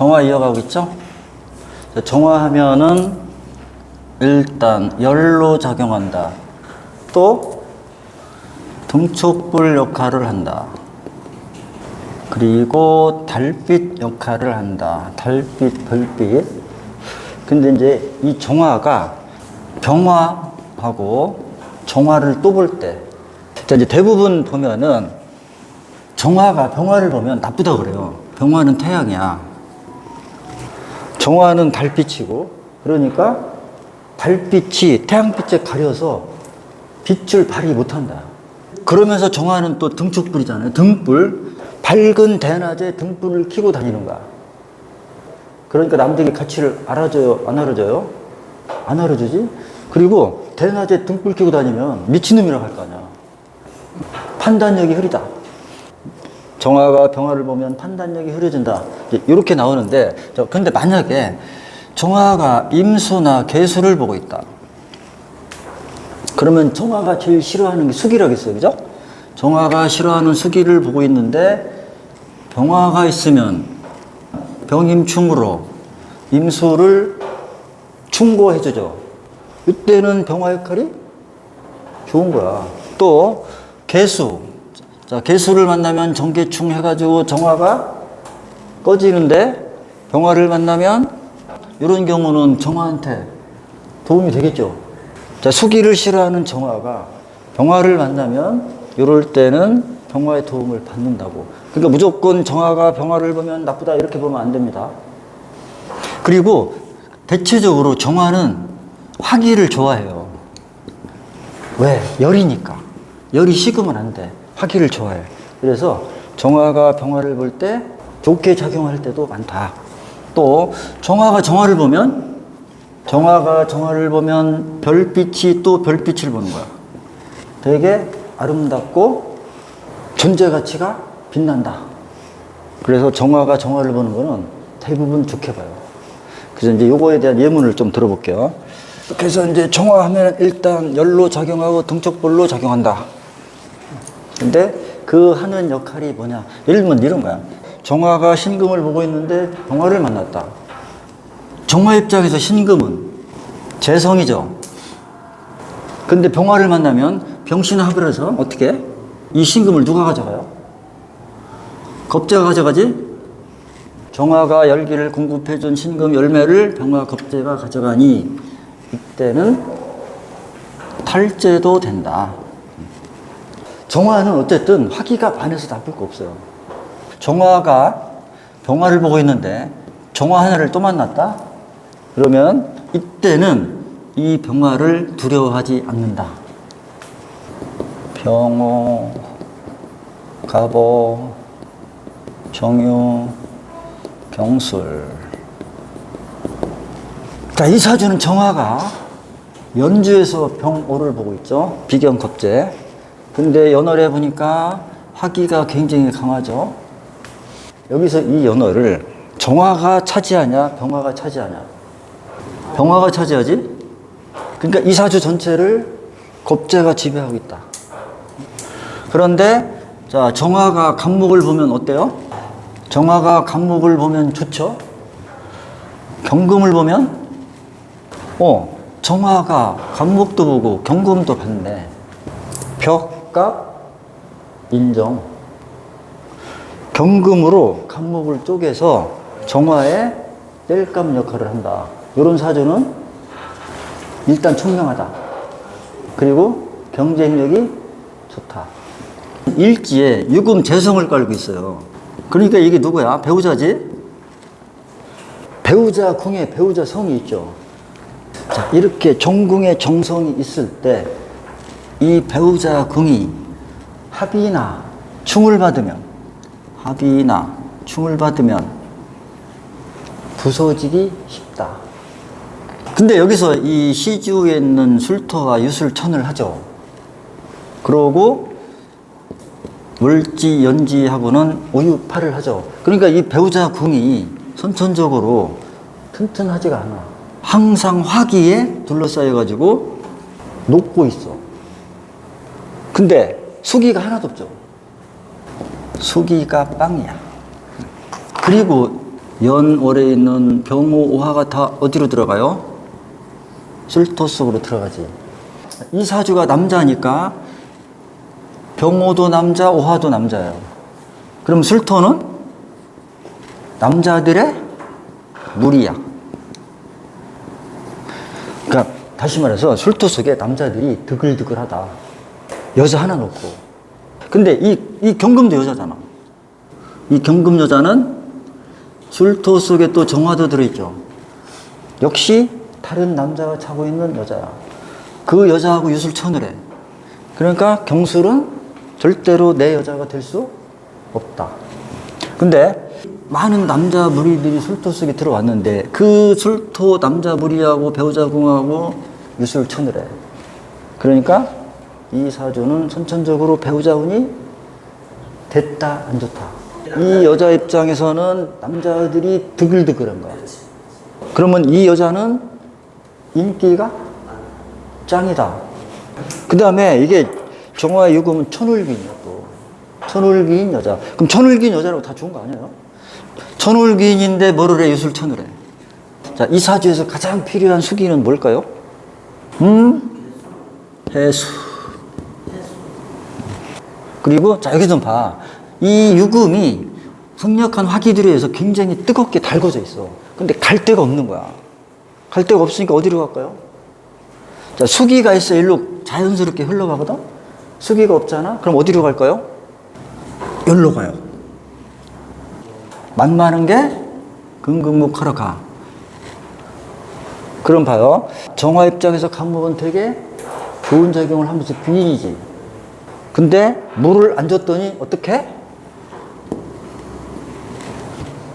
정화 이어가고 있죠? 자, 정화하면은 일단 열로 작용한다. 또 등촉불 역할을 한다. 그리고 달빛 역할을 한다. 달빛, 별빛. 근데 이제 이 정화가 병화하고 정화를 또 볼 때, 자, 이제 대부분 보면은 정화가 병화를 보면 나쁘다 그래요. 병화는 태양이야. 정화는 달빛이고, 그러니까 달빛이 태양빛에 가려서 빛을 발휘 못한다. 그러면서 정화는 또 등축불이잖아요. 등불. 밝은 대낮에 등불을 켜고 다니는 거야. 그러니까 남들이 가치를 알아줘요? 안 알아줘요? 안 알아주지? 그리고 대낮에 등불 켜고 다니면 미친놈이라고 할 거 아니야. 판단력이 흐리다. 정화가 병화를 보면 판단력이 흐려진다. 이렇게 나오는데, 저, 근데 만약에 정화가 임수나 개수를 보고 있다. 그러면 정화가 제일 싫어하는 게 수기라겠어요. 그죠? 정화가 싫어하는 수기를 보고 있는데, 병화가 있으면 병임충으로 임수를 충고해주죠. 이때는 병화 역할이 좋은 거야. 또, 개수. 자, 개수를 만나면 정계충 해가지고 정화가 꺼지는데, 병화를 만나면 이런 경우는 정화한테 도움이 되겠죠. 자, 수기를 싫어하는 정화가 병화를 만나면 이럴 때는 병화의 도움을 받는다고. 그러니까 무조건 정화가 병화를 보면 나쁘다 이렇게 보면 안 됩니다. 그리고 대체적으로 정화는 화기를 좋아해요. 왜? 열이니까. 열이 식으면 안 돼. 화기를 좋아해. 그래서 정화가 병화를 볼 때 좋게 작용할 때도 많다. 또 정화가 정화를 보면 정화가 정화를 보면 별빛이 또 별빛을 보는 거야. 되게 아름답고 존재 가치가 빛난다. 그래서 정화가 정화를 보는 거는 대부분 좋게 봐요. 그래서 이제 요거에 대한 예문을 좀 들어볼게요. 그래서 이제 정화하면 일단 열로 작용하고 등촉불로 작용한다. 근데 그 하는 역할이 뭐냐? 예를 들면 이런 거야. 정화가 신금을 보고 있는데 병화를 만났다. 정화 입장에서 신금은 재성이죠. 근데 병화를 만나면 병신 합을 어떻게? 해? 이 신금을 누가 가져가요? 겁재가 가져가지? 정화가 열기를 공급해준 신금 열매를 병화 겁재가 가져가니 이때는 탈제도 된다. 정화는 어쨌든 화기가 반해서 나쁠 거 없어요. 정화가 병화를 보고 있는데 정화 하나를 또 만났다? 그러면 이때는 이 병화를 두려워하지 않는다. 병호, 갑오, 정유, 경술. 자, 이 사주는 정화가 연주에서 병오를 보고 있죠. 비경겁제. 근데 연월에 보니까 화기가 굉장히 강하죠. 여기서 이 연월을 정화가 차지하냐, 병화가 차지하냐. 병화가 차지하지? 그러니까 이 사주 전체를 겁재가 지배하고 있다. 그런데 자 정화가 간목을 보면 어때요? 정화가 간목을 보면 좋죠. 경금을 보면 어 정화가 간목도 보고 경금도 봤네. 벽값 인정. 경금으로 간목을 쪼개서 정화의 뗄감 역할을 한다. 이런 사주는 일단 총명하다. 그리고 경쟁력이 좋다. 일지에 유금 재성을 깔고 있어요. 그러니까 이게 누구야? 배우자지? 배우자 궁에 배우자 성이 있죠. 자, 이렇게 정궁에 정성이 있을 때 이 배우자 궁이 합이나 충을 받으면 합이나 충을 받으면 부서지기 쉽다. 근데 여기서 이 시주에 있는 술토와 유술천을 하죠. 그러고 물지 연지하고는 오유파를 하죠. 그러니까 이 배우자 궁이 선천적으로 튼튼하지가 않아. 항상 화기에 둘러싸여 가지고 녹고 있어. 근데 수기가 하나도 없죠. 수기가 빵이야. 그리고 연월에 있는 병호 오화가 다 어디로 들어가요? 술토 속으로 들어가지. 이 사주가 남자니까 병호도 남자, 오화도 남자예요. 그럼 술토는 남자들의 무리야. 그러니까 다시 말해서 술토 속에 남자들이 드글드글하다. 여자 하나 놓고. 근데 이, 이 경금도 여자잖아. 이 경금 여자는 술토 속에 또 정화도 들어있죠. 역시 다른 남자가 자고 있는 여자야. 그 여자하고 유술 천을 해. 그러니까 경술은 절대로 내 여자가 될 수 없다. 근데 많은 남자 무리들이 술토 속에 들어왔는데 그 술토 남자 무리하고 배우자 궁하고 유술 천을 해. 그러니까 이 사주는 선천적으로 배우자 운이 됐다 안 좋다. 이 여자 입장에서는 남자들이 드글드글한 거야. 그러면 이 여자는 인기가 짱이다. 그 다음에 이게 정화의 유금은 천울기인이야 또. 천울기인 여자. 그럼 천울기인 여자라고 다 좋은 거 아니에요? 천울기인인데 뭐를 해? 유술 천을 해. 자, 이 사주에서 가장 필요한 수기는 뭘까요? 음? 해수. 그리고 자 여기 좀 봐. 이 유금이 강력한 화기들에 의해서 굉장히 뜨겁게 달궈져 있어. 근데 갈 데가 없는 거야. 갈 데가 없으니까 어디로 갈까요? 자, 수기가 있어 일로 자연스럽게 흘러가거든? 수기가 없잖아? 그럼 어디로 갈까요? 여기로 가요. 만만한 게 금금목하러 가. 그럼 봐요. 정화 입장에서 간목은 되게 좋은 작용을 하면서 귀인이지. 근데 물을 안 줬더니 어떻게?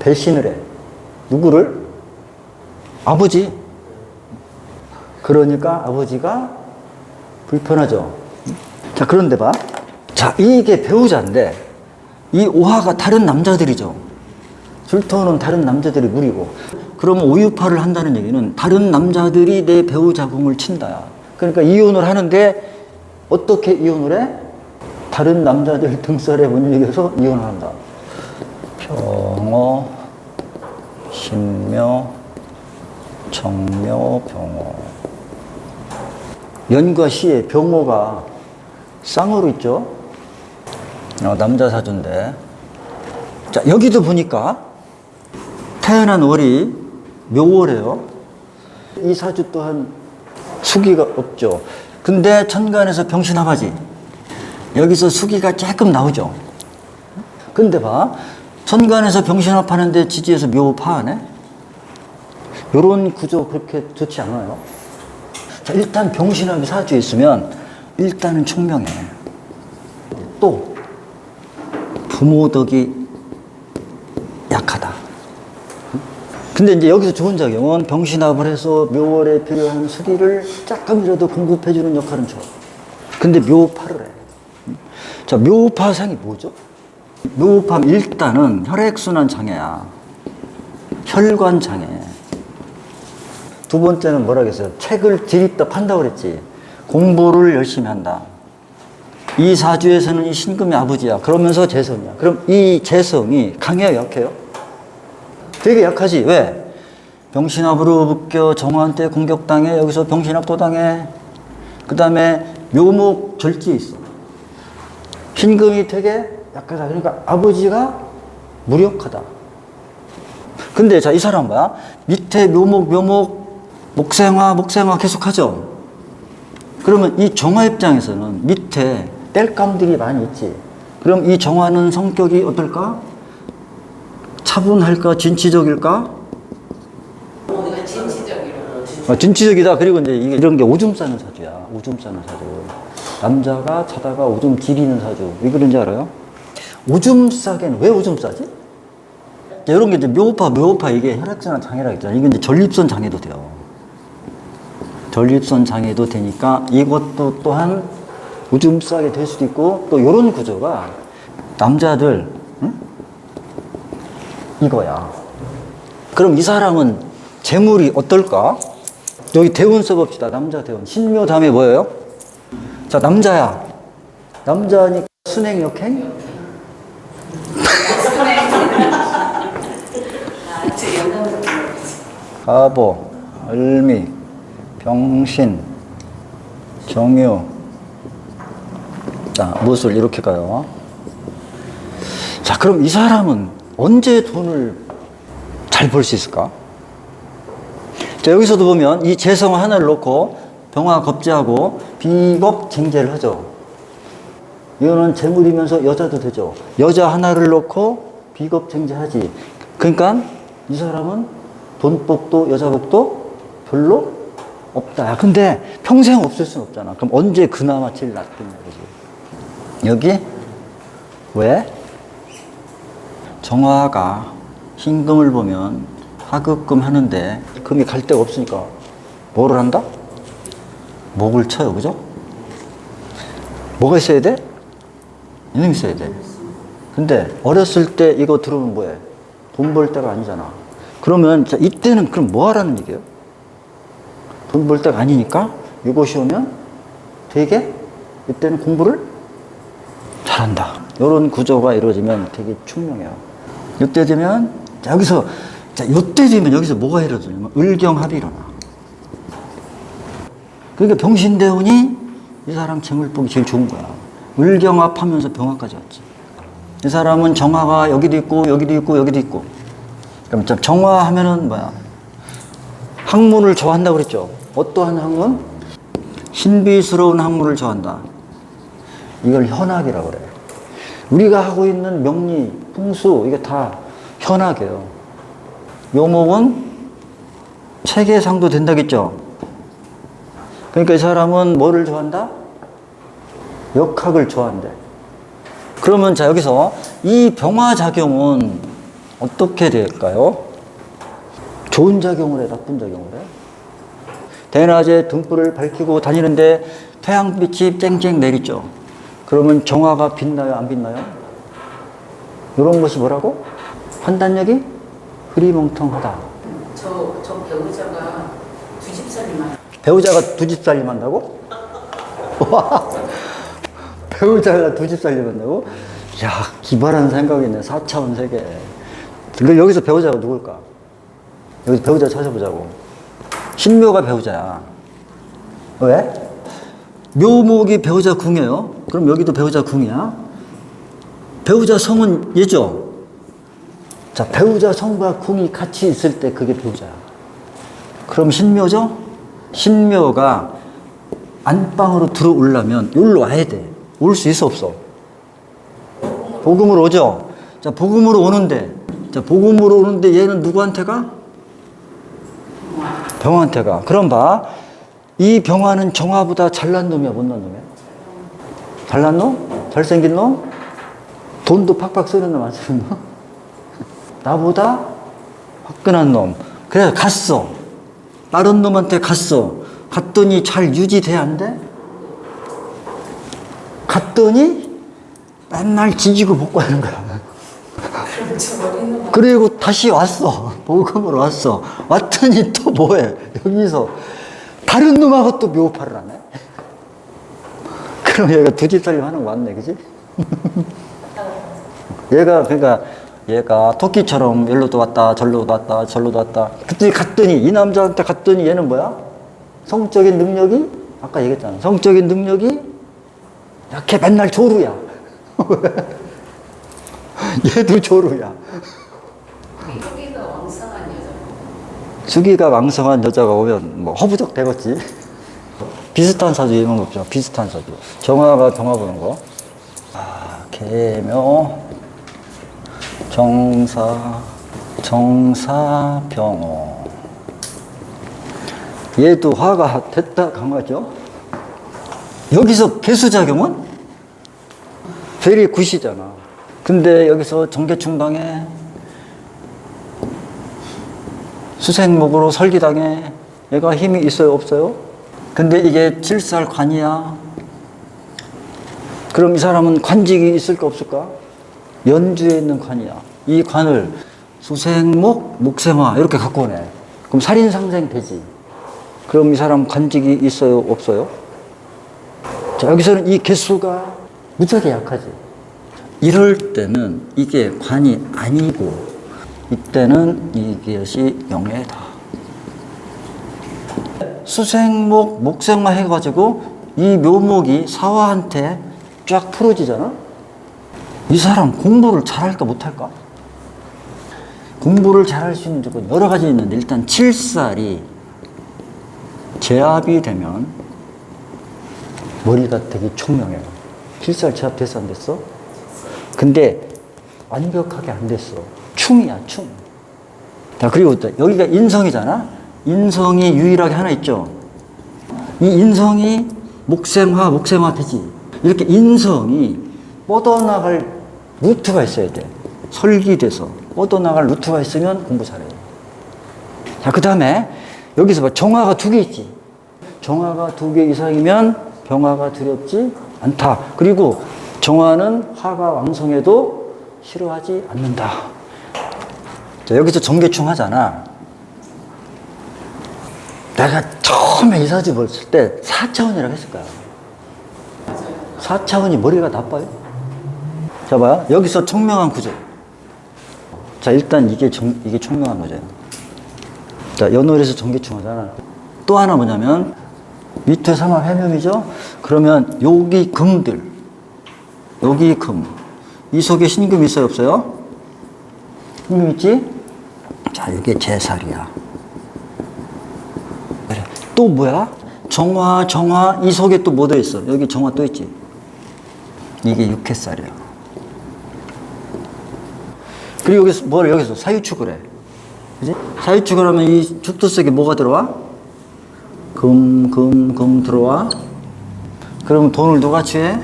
배신을 해. 누구를? 아버지. 그러니까 아버지가 불편하죠. 자, 그런데 봐. 자, 이게 배우자인데, 이 오화가 다른 남자들이죠. 술토는 다른 남자들이 무리고. 그러면 오유파를 한다는 얘기는 다른 남자들이 내 배우 자궁을 친다. 그러니까 이혼을 하는데, 어떻게 이혼을 해? 다른 남자들 등살에 못 이겨서 이혼을 한다. 병어, 신묘, 정묘, 병어. 연과 시에 병호가 쌍으로 있죠. 어, 남자 사주인데. 자, 여기도 보니까 태어난 월이 묘월이에요. 이 사주 또한 수기가 없죠. 근데 천간에서 병신합하지. 여기서 수기가 조금 나오죠. 근데 봐. 천간에서 병신합하는데 지지에서 묘파하네? 요런 구조 그렇게 좋지 않아요? 자, 일단 병신합이 사주에 있으면 일단은 총명해. 또 부모 덕이 약하다. 근데 이제 여기서 좋은 작용은 병신합을 해서 묘월에 필요한 수기를 조금이라도 공급해주는 역할은 줘. 근데 묘파를 해. 자, 묘파상이 뭐죠? 묘파 일단은 혈액순환 장애야. 혈관 장애. 두 번째는 뭐라 그랬어요? 책을 들이다 판다고 그랬지. 공부를 열심히 한다. 이 사주에서는 이 신금의 아버지야. 그러면서 재성이야. 그럼 이 재성이 강해요, 약해요? 되게 약하지. 왜? 병신합으로 묶여 정화한테 공격당해. 여기서 병신합 또 당해. 그 다음에 묘목 절지에 있어. 신금이 되게 약하다. 그러니까 아버지가 무력하다. 근데 자, 이 사람 봐. 밑에 묘목, 묘목, 목생화, 목생화 계속 하죠. 그러면 이 정화 입장에서는 밑에 땔감들이 많이 있지. 그럼 이 정화는 성격이 어떨까? 차분할까? 진취적일까? 어, 진취적이다. 그리고 이제 이게 이런 게 오줌 싸는 사주야. 오줌 싸는 사주. 남자가 자다가 오줌 지리는 사주. 왜 그런지 알아요? 오줌 싸게는 왜 오줌 싸지? 이런 게 이제 묘파, 묘파 이게 혈액순환 장애라 했잖아. 이게 이제 전립선 장애도 돼요. 전립선 장애도 되니까 이것도 또한 오줌 싸게 될 수도 있고 또 이런 구조가 남자들 응? 이거야. 그럼 이 사람은 재물이 어떨까? 여기 대운 써봅시다. 남자 대운. 신묘 다음에 뭐예요? 자, 남자야. 남자니까 순행 역행? 가보, 을미, 병신, 정유. 자, 무술 이렇게 가요. 자, 그럼 이 사람은 언제 돈을 잘 벌 수 있을까? 자, 여기서도 보면 이 재성 하나를 놓고 병화 겁제하고 비겁 쟁제를 하죠. 이거는 재물이면서 여자도 되죠. 여자 하나를 놓고 비겁 쟁제하지. 그러니까 이 사람은 돈복도 여자복도 별로 없다. 근데 평생 없을 순 없잖아. 그럼 언제 그나마 제일 낫겠냐, 그지? 여기 왜? 정화가 흰금을 보면 하급금 하는데 금이 갈 데가 없으니까 뭐를 한다? 목을 쳐요, 그죠? 뭐가 있어야 돼? 이놈이 있어야 돼. 근데 어렸을 때 이거 들으면 뭐해? 돈 벌 때가 아니잖아. 그러면 자, 이때는 그럼 뭐 하라는 얘기예요? 돈 벌 때가 아니니까 이것이 오면 되게 이때는 공부를 잘한다. 이런 구조가 이루어지면 되게 총명해요. 이때 되면 자, 여기서 자, 이때 되면 여기서 뭐가 이루어지냐면 을경합이 일어나. 그러니까 병신대운이 이 사람 재물복이 제일 좋은 거야. 을경합 하면서 병화까지 왔지. 이 사람은 정화가 여기도 있고 여기도 있고 여기도 있고. 그럼 자, 정화 하면은 뭐야? 학문을 좋아한다고 그랬죠. 어떠한 학문? 신비스러운 학문을 좋아한다. 이걸 현학이라고 그래. 우리가 하고 있는 명리, 풍수 이게 다 현학이에요. 요목은 체계상도 된다겠죠. 그러니까 이 사람은 뭐를 좋아한다? 역학을 좋아한대. 그러면 자 여기서 이 병화 작용은 어떻게 될까요? 좋은 작용을 해, 나쁜 작용을 해? 대낮에 등불을 밝히고 다니는데 태양빛이 쨍쨍 내리죠. 그러면 정화가 빛나요, 안 빛나요? 이런 것이 뭐라고? 판단력이 흐리멍텅하다. 저, 저 배우자가 두 집살이만 배우자가 두 집 살림한다고? 와, 배우자가 두 집 살림한다고? 야, 기발한 생각이네. 4차원 세계. 근데 여기서 배우자가 누굴까? 여기서 배우자 찾아보자고. 신묘가 배우자야. 왜? 묘목이 배우자 궁이에요. 그럼 여기도 배우자 궁이야. 배우자 성은 얘죠? 자, 배우자 성과 궁이 같이 있을 때 그게 배우자야. 그럼 신묘죠? 신묘가 안방으로 들어오려면 여기로 와야 돼. 올 수 있어, 없어? 복음으로 오죠? 자, 복음으로 오는데, 자, 복음으로 오는데 얘는 누구한테 가? 병화한테 가. 그럼 봐. 이 병화는 정화보다 잘난 놈이야, 못난 놈이야? 잘난 놈? 잘생긴 놈? 돈도 팍팍 쓰는 놈, 안 쓰는 놈? 나보다 화끈한 놈. 그래서 갔어. 다른 놈한테 갔어. 갔더니 잘 유지돼, 안 돼? 갔더니 맨날 지지고 복구하는 거야. 그럼 저 머리는 그리고 다시 왔어. 보금으로 왔어. 왔더니 또 뭐해? 여기서 다른 놈하고 또 묘파를 하네. 그럼 얘가 두 집살림 하는 거 맞네, 그지? 얘가, 그러니까 얘가 토끼처럼 여기로도 왔다, 절로도 왔다, 절로도 왔다. 그때 갔더니, 이 남자한테 갔더니 얘는 뭐야? 성적인 능력이, 아까 얘기했잖아. 성적인 능력이 약해 맨날 조루야. 얘도 조루야. 여기가 왕성한 여자 수기가 왕성한 여자가 오면 뭐 허부적 되겠지. 비슷한 사주 이런 거 없죠. 비슷한 사주. 정화가 정화 보는 거. 아, 개묘, 정사, 정사병호. 얘도 화가 됐다 강하죠. 여기서 개수작용은 very 굿이잖아. 근데 여기서 정계충당해. 수생목으로 설기당해. 얘가 힘이 있어요, 없어요? 근데 이게 칠살관이야. 그럼 이 사람은 관직이 있을까, 없을까? 연주에 있는 관이야. 이 관을 수생목, 목생화, 이렇게 갖고 오네. 그럼 살인상생 되지. 그럼 이 사람 간직이 있어요? 없어요? 자, 여기서는 이 개수가 무지하게 약하지. 이럴 때는 이게 관이 아니고, 이때는 이것이 영예다. 수생목, 목생만 해가지고 이 묘목이 사화한테 쫙 풀어지잖아? 이 사람 공부를 잘할까 못할까? 공부를 잘할 수 있는 조건 여러 가지 있는데 일단 칠살이 제압이 되면 머리가 되게 총명해요. 칠살 제압 됐어 안 됐어? 근데 완벽하게 안 됐어. 충이야 충. 자 그리고 또 여기가 인성이잖아. 인성이 유일하게 하나 있죠. 이 인성이 목생화 목생화 되지. 이렇게 인성이 뻗어나갈 루트가 있어야 돼. 설계돼서 뻗어나갈 루트가 있으면 공부 잘해요. 자, 그 다음에 여기서 봐. 정화가 두 개 있지. 정화가 두 개 이상이면 병화가 두렵지 않다. 그리고 정화는 화가 왕성해도 싫어하지 않는다. 자, 여기서 정계충 하잖아. 내가 처음에 이사집 볼때 4차원이라고 했을 거야. 4차원이 머리가 나빠요? 자, 봐요. 여기서 청명한 구조. 자, 일단 이게 정, 이게 청명한 거죠. 자, 연월에서 전기충 하잖아. 또 하나 뭐냐면, 밑에 사막 해묘이죠? 그러면 여기 금들, 여기 금, 이 속에 신금 있어요, 없어요? 신금 있지? 자, 이게 제살이야. 또 뭐야? 정화, 정화, 이 속에 또 뭐 들어있어? 여기 정화 또 있지? 이게 육회살이야. 그리고 여기서 뭘 여기서 사유축을 해. 그지? 사유축을 하면 이 축도 속에 뭐가 들어와? 금, 금, 금 들어와. 그러면 돈을 누가 취해?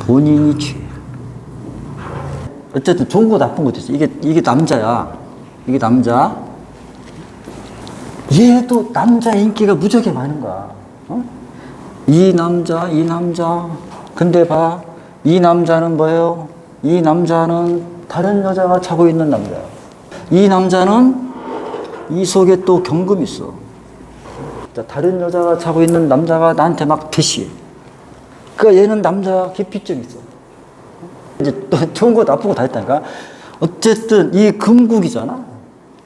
본인이 취해. 어쨌든 좋은 거 나쁜 것도 있어. 이게, 이게 남자야. 이게 남자. 얘도 남자 인기가 무지하게 많은 거야. 어? 이 남자, 이 남자. 근데 봐. 이 남자는 뭐예요? 이 남자는 다른 여자가 자고 있는 남자야. 이 남자는 이 속에 또 경금이 있어. 자, 다른 여자가 자고 있는 남자가 나한테 막 대시해. 그러니까 얘는 남자 기피증 있어. 이제 또 좋은 거 나쁜 거 다 했다니까. 어쨌든 이 금국이잖아.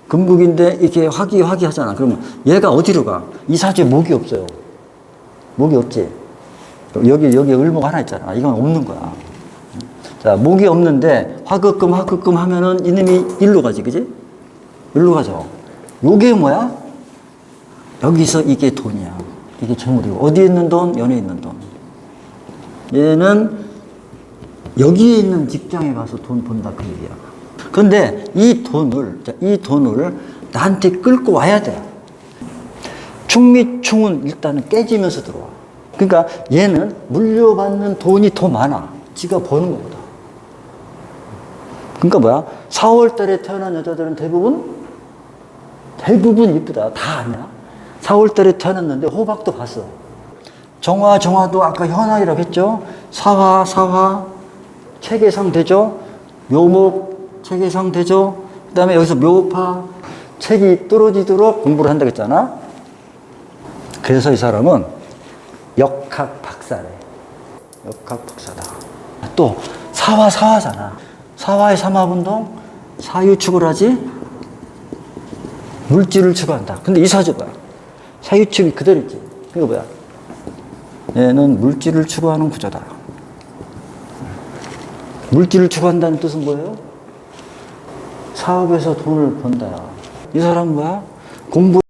금국인데 이렇게 화기화기 하잖아. 그러면 얘가 어디로 가? 이 사주에 목이 없어요. 목이 없지. 여기 여기 을목 하나 있잖아. 이건 없는 거야. 자, 목이 없는데 화급금 화급금 하면은 이놈이 일로 가지, 그지? 일로 가죠. 요게 뭐야? 여기서 이게 돈이야. 이게 재물이고 어디에 있는 돈? 연에 있는 돈. 얘는 여기에 있는 직장에 가서 돈 번다 그 얘기야. 근데 이 돈을 자, 이 돈을 나한테 끌고 와야 돼. 충미충은 일단은 깨지면서 들어와. 그러니까 얘는 물려받는 돈이 더 많아. 지가 버는 것보다. 그러니까 뭐야? 4월 달에 태어난 여자들은 대부분 대부분 이쁘다. 다 아냐? 4월 달에 태어났는데 호박도 봤어. 정화, 정화도 아까 현화이라고 했죠? 사화, 사화, 체계상 되죠? 묘목, 체계상 되죠? 그 다음에 여기서 묘파, 책이 떨어지도록 공부를 한다고 했잖아? 그래서 이 사람은 역학 박사래. 역학 박사다. 또, 사화, 사화잖아. 사화의 삼합운동, 사유축을 하지? 물질을 추구한다. 근데 이 사주 뭐야? 사유축이 그대로 있지. 이거 뭐야? 얘는 물질을 추구하는 구조다. 물질을 추구한다는 뜻은 뭐예요? 사업에서 돈을 번다. 이 사람은 뭐야? 공부